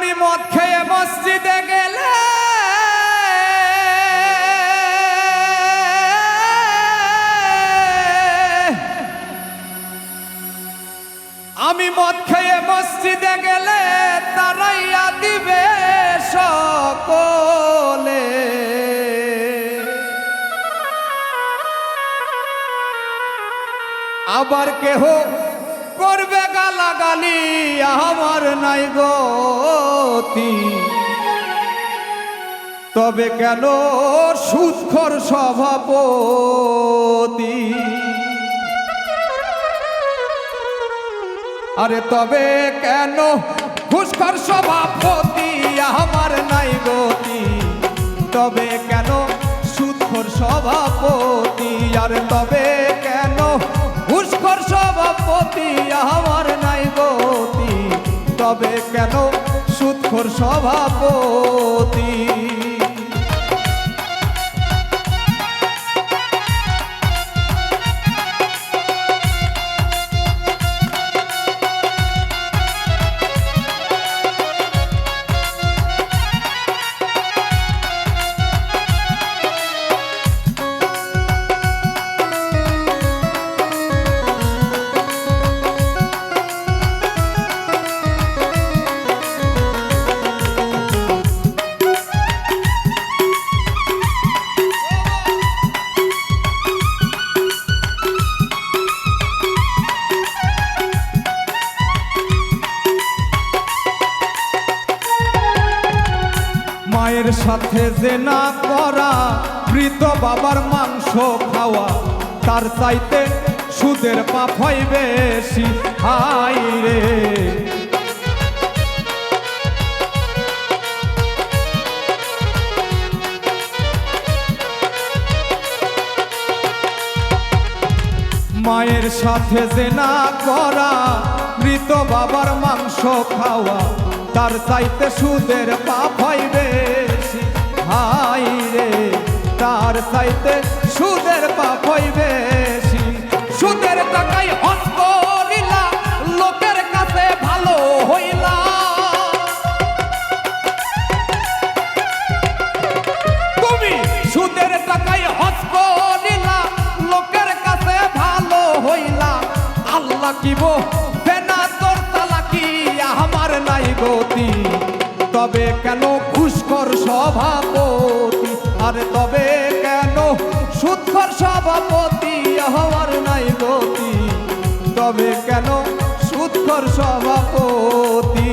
আমি মদ খেয়ে মসজিদে গেলে। আমি মদ খেয়ে মসজিদে গেলে তারাইয়া দিবে সকলে। আবার কেহ করবে গালাগালি, আমার নাই গতি। তবে কেন সুৎখর সভাপতি? আরে তবে কেন ঘুষখর সভাপতি, আমার নাই গতি? তবে কেন সুৎখর সভাপতি, আর তবে সভাপতি আমার নাই গতি। তবে কেন সুৎখর সভাপতি? সাথে যে না করা, মৃত বাবার মাংস খাওয়া, তার চাইতে সুদের পাপ হয় বেশি। হাই রে। মায়ের সাথে যে না করা, মৃত বাবার মাংস খাওয়া, তার চাইতে সুদের পাপ হয় বেশি। হাই রে, তার চাইতে সুদের পাপ বেশি। সুদের লোকের কাছে ভালো হইলা। তুমি সুদের লোকের কাছে ভালো হইলা। তালাকি আমার নাই গতি। তবে কেন ঘুষখর সভাপতি আরে তবে কেন সুৎখর সভাপতি হওয়ার নাই গতি? তবে কেন সুৎখর সভাপতি?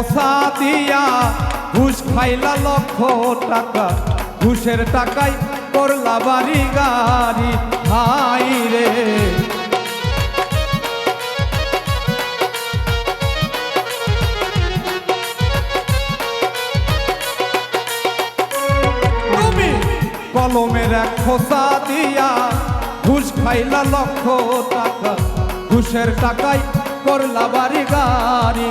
খোসা দিয়া ঘুষ খাইলা লক্ষ টাকা। ঘুষের টাকায় করলা বাড়ি গাড়ি। হাই রে। কলমের এক খোসা দিয়া ঘুষ খাইলা লক্ষ টাকা। ঘুষের টাকায় করলা বাড়ি গাড়ি।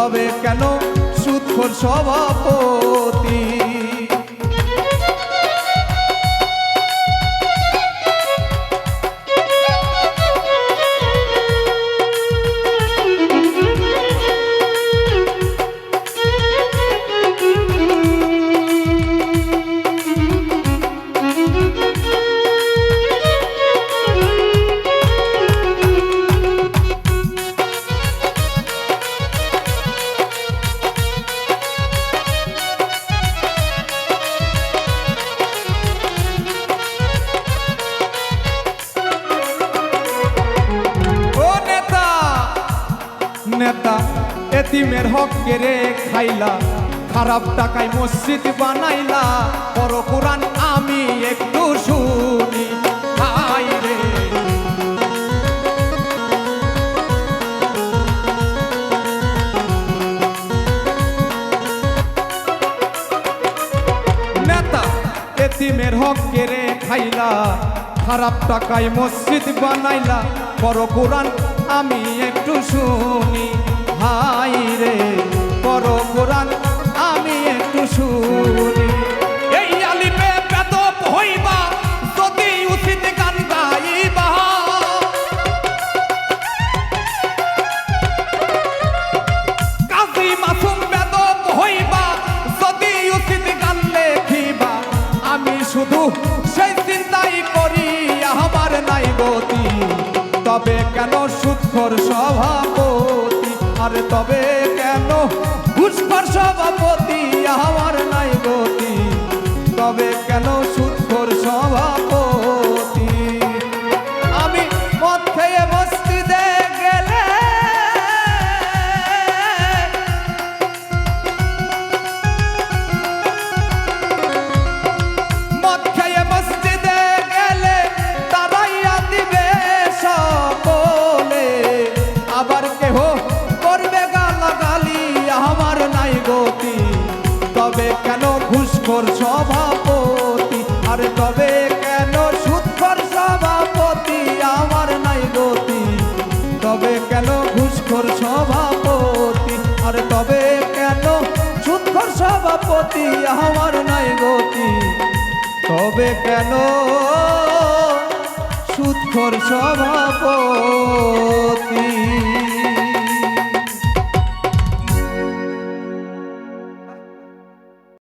তবে কেন সুৎখর সভাপতি? হক কেড়ে খাইলা, খারাপ টাকায় মসজিদ বানাইলা। বড় কোরআন, আমি একটু শুনি। হাই রে। নেতা, এতিমের হক কেড়ে খাইলা, খারাপ টাকায় মসজিদ বানাইলা। বড় কোরআন, আমি একটু শুনি। হাই রে পর আমি একটু শুনি। ঘুষখর সভাপতি আমার কেন ঘুষখোর সভাপতি? আর তবে কেন সুৎখর সভাপতি? আমার নাই গতি। তবে কেন ঘুষখোর সভাপতি? আর তবে কেন সুৎখর সভাপতি? আমার নাই গতি। তবে কেন সুৎখর সভাপতি?